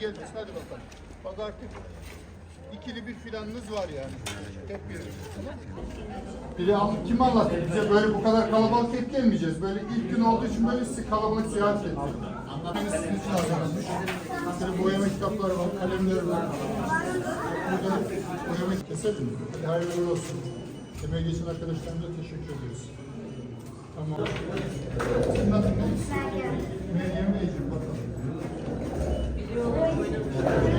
geleceğiz hadi bakalım. Bak artık ikili bir filanınız var yani. Tek bir. Bir de kim anlattı bize böyle bu kadar kalabalık etkilemeyeceğiz. Böyle ilk gün olduğu için böyle sizi kalabalık ziyaret ettik. Anlattığınız sizin için hazırlanmış. Mesela boyama kitapları var, kalemler var. Burada boyama keselim. Her yolu olsun. Emeğe geçen arkadaşlarımıza teşekkür ediyoruz. Tamam. Anlatın. Evet.